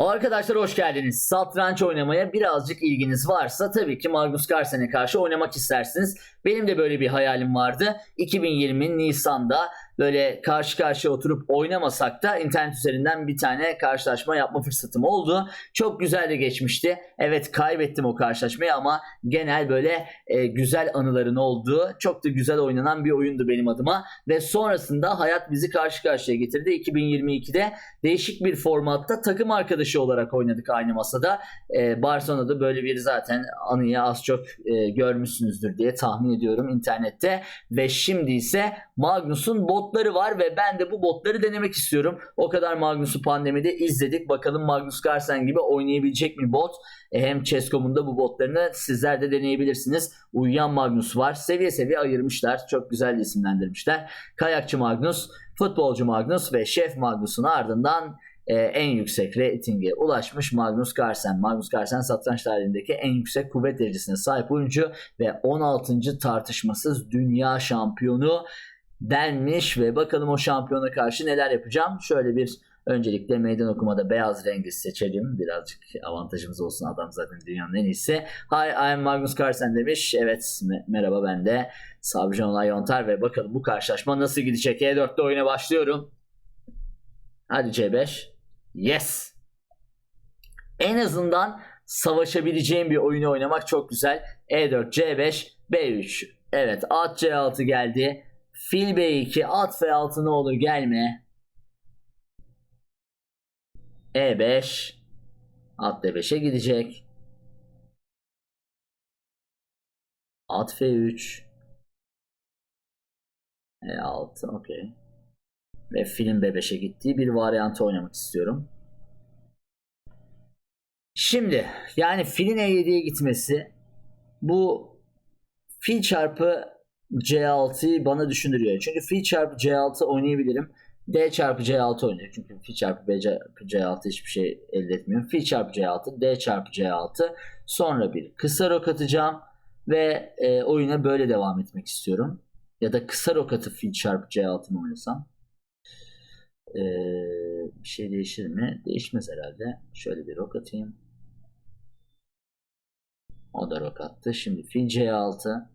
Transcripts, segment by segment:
Arkadaşlar hoş geldiniz. Satranç oynamaya birazcık ilginiz varsa tabii ki Magnus Carlsen'e karşı oynamak istersiniz. Benim de böyle bir hayalim vardı. 2020 Nisan'da böyle karşı karşıya oturup oynamasak da internet üzerinden bir tane karşılaşma yapma fırsatım oldu. Çok güzel de geçmişti. Evet kaybettim o karşılaşmayı ama genel böyle e, güzel anıların olduğu çok da güzel oynanan bir oyundu benim adıma. Ve sonrasında hayat bizi karşı karşıya getirdi. 2022'de değişik bir formatta takım arkadaşı olarak oynadık aynı masada. Ee, Barcelona'da böyle bir zaten anıyı az çok e, görmüşsünüzdür diye tahmin ediyorum internette. Ve şimdi ise Magnus'un botları var ve ben de bu botları denemek istiyorum. O kadar Magnus'u pandemide izledik. Bakalım Magnus Carlsen gibi oynayabilecek mi bot? E, hem Chess.com'un da bu botlarını sizler de deneyebilirsiniz. Uyuyan Magnus var. Seviye seviye ayırmışlar. Çok güzel isimlendirmişler. Kayakçı Magnus, futbolcu Magnus ve şef Magnus'un ardından e, en yüksek reytinge ulaşmış Magnus Carlsen. Magnus Carlsen satranç tarihindeki en yüksek kuvvet derecesine sahip oyuncu ve 16. tartışmasız dünya şampiyonu denmiş ve bakalım o şampiyona karşı neler yapacağım. Şöyle bir öncelikle meydan okumada beyaz rengi seçelim. Birazcık avantajımız olsun. Adam zaten dünyanın en iyisi. Hi I am Magnus Carlsen demiş. Evet me- merhaba ben de Sabri Onay ve bakalım bu karşılaşma nasıl gidecek. E4'te oyuna başlıyorum. Hadi C5. Yes. En azından savaşabileceğim bir oyunu oynamak çok güzel. E E4, C5, B3. Evet at C6 geldi. Fil B2, at F6 ne olur gelme. E5. At D5'e gidecek. At F3. E6 okey. Ve film B5'e gittiği bir varyantı oynamak istiyorum. Şimdi yani filin E7'ye gitmesi bu fil çarpı C6'yı bana düşündürüyor. Çünkü fil çarpı C6 oynayabilirim. D çarpı C6 oynuyor. Çünkü fil çarpı B çarpı C6 hiçbir şey elde etmiyor. Fil çarpı C6, D çarpı C6. Sonra bir kısa rok atacağım. Ve e, oyuna böyle devam etmek istiyorum. Ya da kısa rok atıp fil çarpı C6 mı oynasam? Ee, bir şey değişir mi? Değişmez herhalde. Şöyle bir rok atayım. O da rok attı. Şimdi fil C6.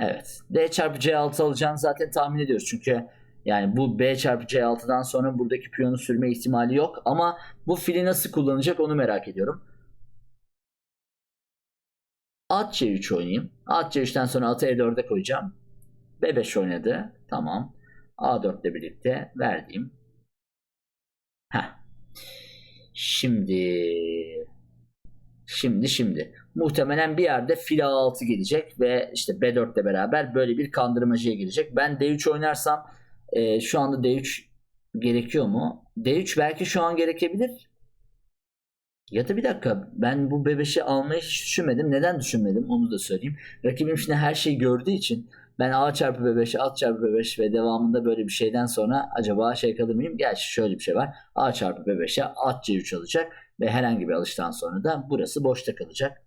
Evet. D çarpı C6 alacağını zaten tahmin ediyoruz. Çünkü yani bu B çarpı C6'dan sonra buradaki piyonu sürme ihtimali yok. Ama bu fili nasıl kullanacak onu merak ediyorum. At C3 oynayayım. At C3'ten sonra atı E4'e koyacağım. B5 oynadı. Tamam. A4 ile birlikte verdiğim. Heh. Şimdi şimdi şimdi muhtemelen bir yerde fil A6 gelecek ve işte B4 ile beraber böyle bir kandırmacıya girecek. Ben D3 oynarsam e, şu anda D3 gerekiyor mu? D3 belki şu an gerekebilir. Ya da bir dakika ben bu B5'i almayı hiç düşünmedim. Neden düşünmedim onu da söyleyeyim. Rakibim şimdi her şeyi gördüğü için ben A çarpı B5, at çarpı B5 ve devamında böyle bir şeyden sonra acaba şey kalır mıyım? Gerçi şöyle bir şey var. A çarpı B5'e at C3 alacak ve herhangi bir alıştan sonra da burası boşta kalacak.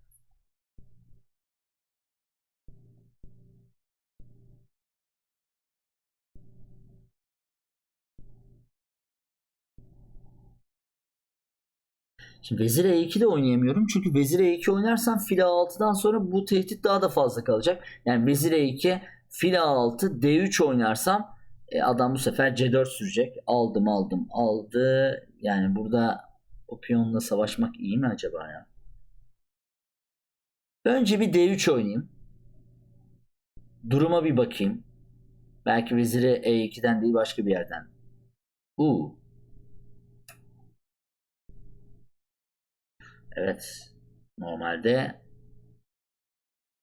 Şimdi vezir E2 de oynayamıyorum. Çünkü vezir E2 oynarsam fil A6'dan sonra bu tehdit daha da fazla kalacak. Yani vezir E2, fil A6, D3 oynarsam e, adam bu sefer C4 sürecek. Aldım aldım aldı. Yani burada o piyonla savaşmak iyi mi acaba ya? Önce bir D3 oynayayım. Duruma bir bakayım. Belki veziri E2'den değil başka bir yerden. Uuu. Evet. Normalde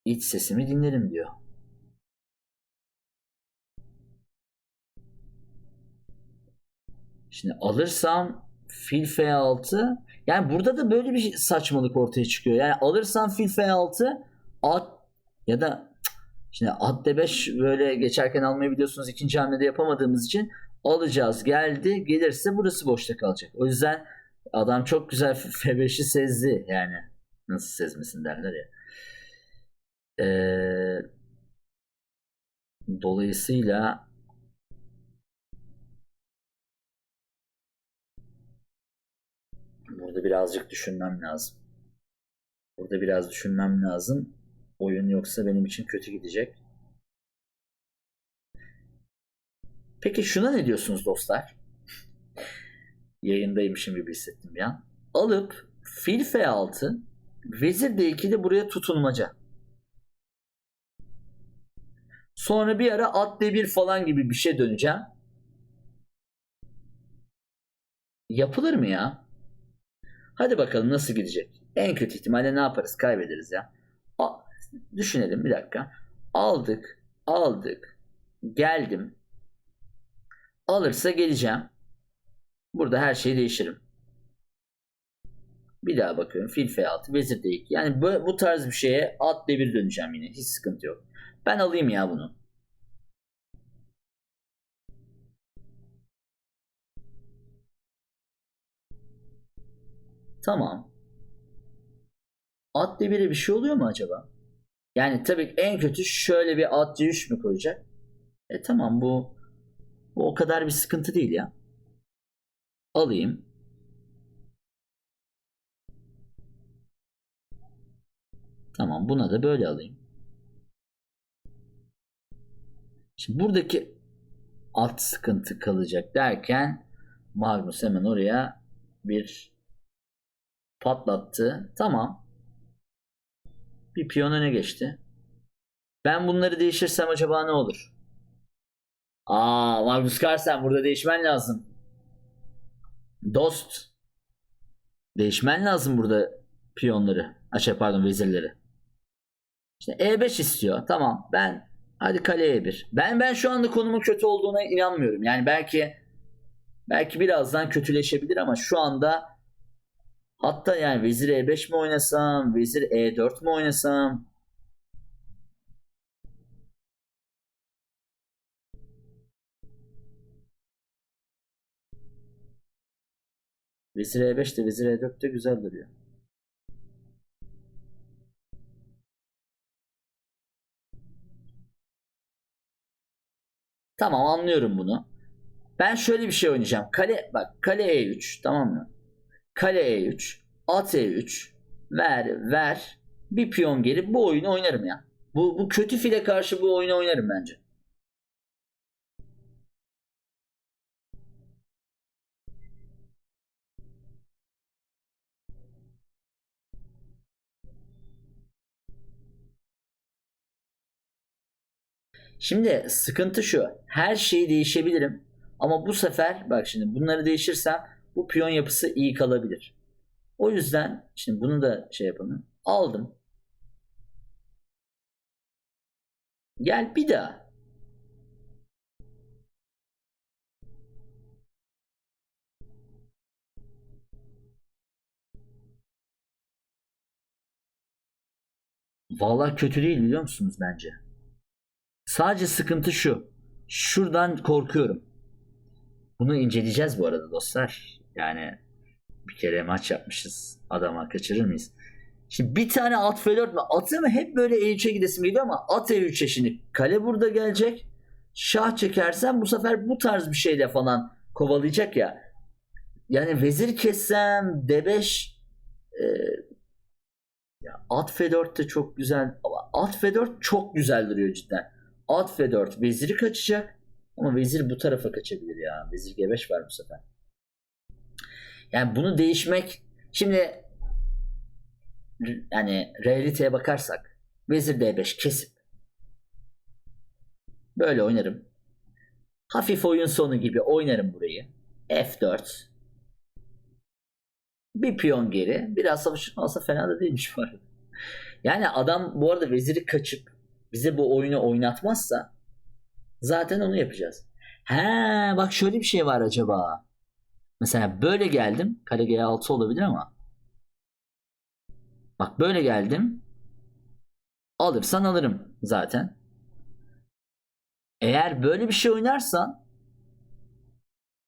iç sesimi dinlerim diyor. Şimdi alırsam fil F6 yani burada da böyle bir saçmalık ortaya çıkıyor. Yani alırsam fil F6 at ya da şimdi at D5 böyle geçerken almayı biliyorsunuz ikinci hamlede yapamadığımız için alacağız geldi gelirse burası boşta kalacak. O yüzden Adam çok güzel F5'i sezdi yani. Nasıl sezmesin derler ya. Ee, dolayısıyla Burada birazcık düşünmem lazım. Burada biraz düşünmem lazım. Oyun yoksa benim için kötü gidecek. Peki şuna ne diyorsunuz dostlar? Yayındaymışım gibi hissettim bir an. Alıp fil F6 vezir D2'de buraya tutunmaca. Sonra bir ara at D1 falan gibi bir şey döneceğim. Yapılır mı ya? Hadi bakalım nasıl gidecek. En kötü ihtimalle ne yaparız? Kaybederiz ya. A- düşünelim bir dakika. Aldık, aldık. Geldim. Alırsa geleceğim. Burada her şey değişirim. Bir daha bakıyorum. Fil F6, Vezir D2. Yani bu, bu tarz bir şeye at D1 döneceğim yine. Hiç sıkıntı yok. Ben alayım ya bunu. Tamam. At D1'e bir şey oluyor mu acaba? Yani tabii en kötü şöyle bir at C3 mü koyacak? E tamam bu bu o kadar bir sıkıntı değil ya. Alayım. Tamam buna da böyle alayım. Şimdi buradaki alt sıkıntı kalacak derken Magnus hemen oraya bir patlattı. Tamam. Bir piyon öne geçti. Ben bunları değiştirsem acaba ne olur? Aa Magnus Carlsen burada değişmen lazım. Dost. Değişmen lazım burada piyonları. Açı pardon vezirleri. İşte E5 istiyor. Tamam. Ben hadi kale E1. Ben ben şu anda konumun kötü olduğuna inanmıyorum. Yani belki belki birazdan kötüleşebilir ama şu anda hatta yani vezir E5 mi oynasam, vezir E4 mi oynasam? Vezir E5 de vezir E4 de güzel duruyor. Tamam anlıyorum bunu. Ben şöyle bir şey oynayacağım. Kale bak kale E3 tamam mı? Kale E3, at E3, ver ver bir piyon geri bu oyunu oynarım ya. Bu, bu kötü file karşı bu oyunu oynarım bence. Şimdi sıkıntı şu. Her şeyi değişebilirim. Ama bu sefer bak şimdi bunları değişirsem bu piyon yapısı iyi kalabilir. O yüzden şimdi bunu da şey yapalım. Aldım. Gel bir daha. Vallahi kötü değil biliyor musunuz bence? Sadece sıkıntı şu. Şuradan korkuyorum. Bunu inceleyeceğiz bu arada dostlar. Yani bir kere maç yapmışız. Adama kaçırır mıyız? Şimdi bir tane at F4 mü? Atı mı hep böyle E3'e gidesim geliyor ama at E3'e şimdi kale burada gelecek. Şah çekersen bu sefer bu tarz bir şeyle falan kovalayacak ya. Yani vezir kessem D5 e, ya at F4 de çok güzel. At F4 çok güzel duruyor cidden. At F4 veziri kaçacak. Ama vezir bu tarafa kaçabilir ya. Vezir G5 var bu sefer. Yani bunu değişmek şimdi yani realiteye bakarsak vezir D5 kesip böyle oynarım. Hafif oyun sonu gibi oynarım burayı. F4 bir piyon geri. Biraz savaşın olsa fena da değilmiş bu arada. Yani adam bu arada veziri kaçıp bize bu oyunu oynatmazsa zaten onu yapacağız. He bak şöyle bir şey var acaba. Mesela böyle geldim. Kale G6 olabilir ama. Bak böyle geldim. Alırsan alırım zaten. Eğer böyle bir şey oynarsan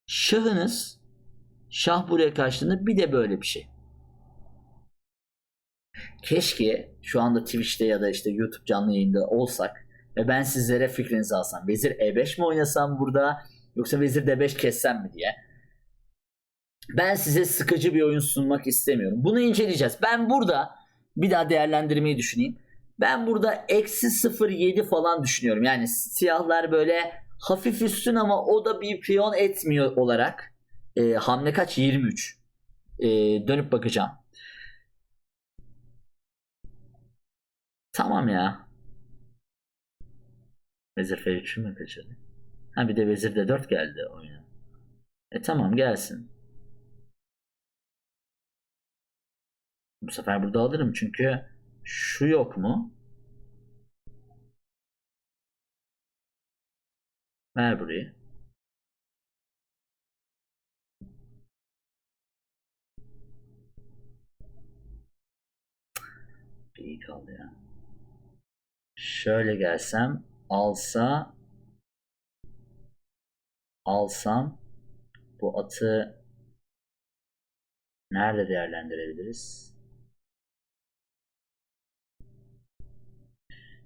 şahınız şah buraya karşılığında bir de böyle bir şey. Keşke şu anda Twitch'te ya da işte YouTube canlı yayında olsak ve ben sizlere fikrinizi alsam. Vezir E5 mi oynasam burada yoksa vezir D5 kessem mi diye. Ben size sıkıcı bir oyun sunmak istemiyorum. Bunu inceleyeceğiz. Ben burada bir daha değerlendirmeyi düşüneyim. Ben burada eksi 0.7 falan düşünüyorum. Yani siyahlar böyle hafif üstün ama o da bir piyon etmiyor olarak. Ee, hamle kaç? 23. Ee, dönüp bakacağım. Tamam ya. Vezir F3'ü mü kaçırdı? Ha bir de Vezir D4 geldi oyuna. E tamam gelsin. Bu sefer burada alırım çünkü şu yok mu? Ver burayı. İyi kaldı ya. Şöyle gelsem alsa alsam bu atı nerede değerlendirebiliriz?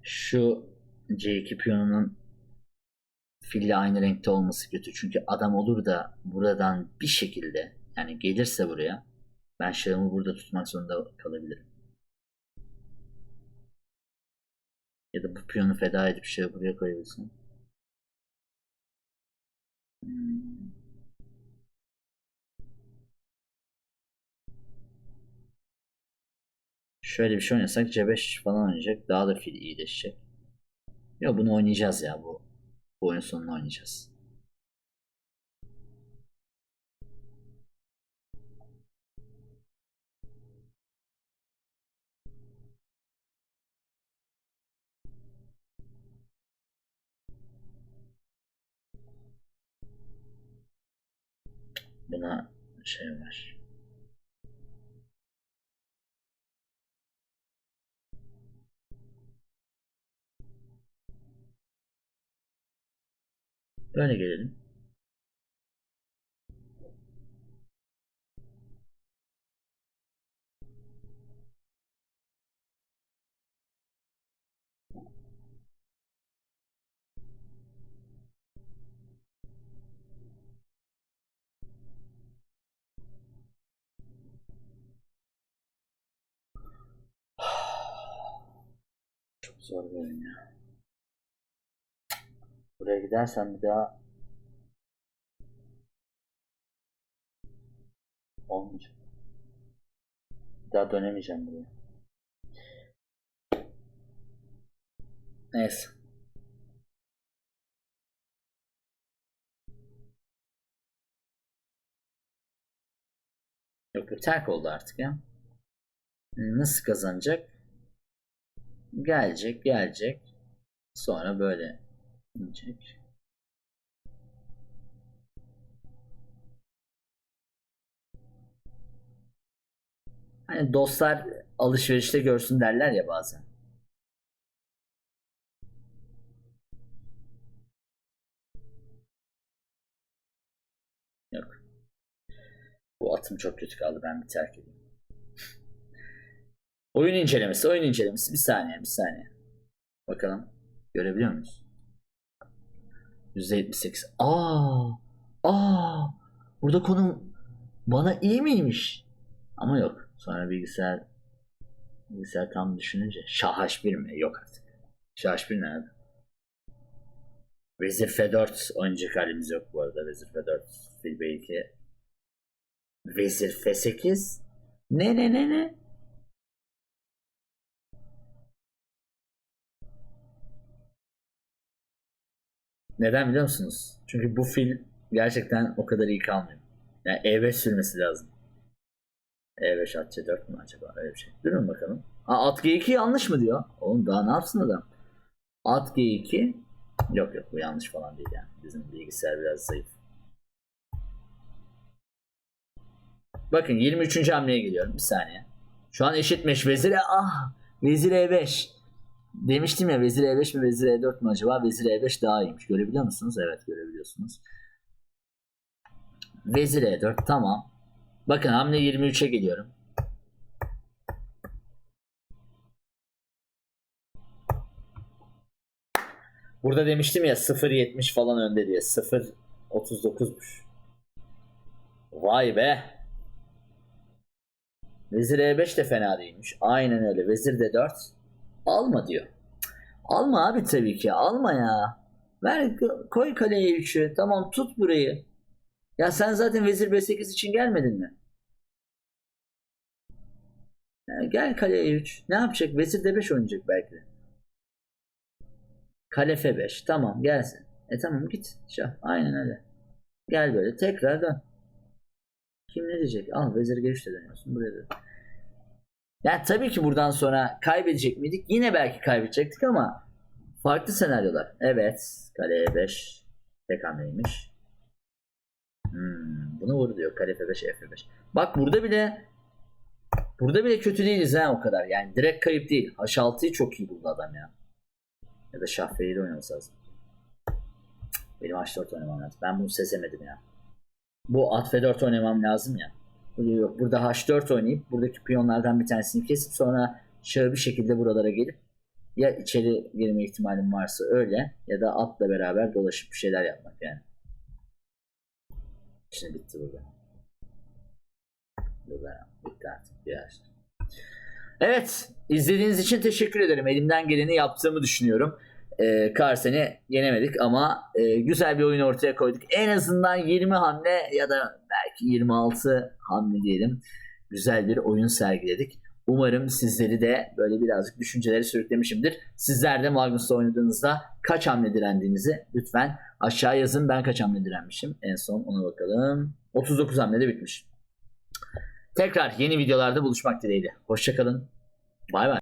Şu C2 piyonunun fille aynı renkte olması kötü. Çünkü adam olur da buradan bir şekilde yani gelirse buraya ben şahımı burada tutmak zorunda kalabilirim. Ya da bu piyonu feda edip şahı buraya koyabilsem. Hmm. Şöyle bir şey oynasak C5 falan oynayacak. Daha da fil iyileşecek. Ya bunu oynayacağız ya bu. Bu oyun sonunu oynayacağız. Buna şey var. Böyle gelelim. Zor bir oyun ya. Buraya gidersem bir daha olmayacak. Bir daha dönemeyeceğim buraya. Neyse. Yok yok terk oldu artık ya. Nasıl kazanacak? Gelecek gelecek. Sonra böyle inecek. Hani dostlar alışverişte görsün derler ya bazen. Yok. Bu atım çok kötü kaldı. Ben bir terk edeyim. Oyun incelemesi, oyun incelemesi. Bir saniye, bir saniye. Bakalım. Görebiliyor muyuz? %78. Aa! Aa! Burada konum bana iyi miymiş? Ama yok. Sonra bilgisayar bilgisayar tam düşününce Şah H1 mi? Yok artık. Şah H1 nerede? Vezir F4 oynayacak halimiz yok bu arada. Vezir F4 fil B2 Vezir F8 Ne ne ne ne? Neden biliyor musunuz? Çünkü bu fil gerçekten o kadar iyi kalmıyor. Yani E5 sürmesi lazım. E5 at C4 mü acaba? Öyle bir şey. Durun bakalım. Aa, at G2 yanlış mı diyor? Oğlum daha ne yapsın adam? At G2 Yok yok bu yanlış falan değil yani. Bizim bilgisayar biraz zayıf. Bakın 23. hamleye geliyorum. Bir saniye. Şu an eşitmiş vezire. Ah! Vezir E5. Demiştim ya vezir E5 mi vezir E4 mu acaba? Vezir E5 daha iyiymiş. Görebiliyor musunuz? Evet görebiliyorsunuz. Vezir E4 tamam. Bakın hamle 23'e geliyorum. Burada demiştim ya 0.70 falan önde diye. 0.39'muş. Vay be. Vezir E5 de fena değilmiş. Aynen öyle. Vezir D4. Alma diyor. Alma abi tabii ki. Alma ya. Ver koy kaleye 3'ü. Tamam tut burayı. Ya sen zaten vezir B8 için gelmedin mi? Ya gel kaleye 3. Ne yapacak? Vezir D5 oynayacak belki de. Kale F5. Tamam gelsin. E tamam git. Şah. Aynen öyle. Gel böyle tekrar dön. Kim ne diyecek? Al vezir G3 de dönüyorsun. Buraya da. Yani tabii ki buradan sonra kaybedecek miydik? Yine belki kaybedecektik ama farklı senaryolar. Evet. Kale E5. Tek hamleymiş. Hmm, bunu vur diyor. Kale F5, F5. Bak burada bile burada bile kötü değiliz ha o kadar. Yani direkt kayıp değil. H6'yı çok iyi buldu adam ya. Ya da şah F7 oynaması lazım. Benim H4 oynamam lazım. Ben bunu sezemedim ya. Bu at F4 oynamam lazım ya. Burada yok. Burada H4 oynayıp buradaki piyonlardan bir tanesini kesip sonra şahı bir şekilde buralara gelip ya içeri girme ihtimalim varsa öyle ya da atla beraber dolaşıp bir şeyler yapmak yani. Şimdi bitti burada. Burada bitti artık açtı. Evet, izlediğiniz için teşekkür ederim. Elimden geleni yaptığımı düşünüyorum. Ee, Carsen'i yenemedik ama e, güzel bir oyun ortaya koyduk. En azından 20 hamle ya da 26 hamle diyelim. Güzel bir oyun sergiledik. Umarım sizleri de böyle birazcık düşünceleri sürüklemişimdir. Sizler de Magnus'la oynadığınızda kaç hamle direndiğinizi lütfen aşağı yazın. Ben kaç hamle direnmişim? En son ona bakalım. 39 hamlede bitmiş. Tekrar yeni videolarda buluşmak dileğiyle. Hoşçakalın. Bay bay.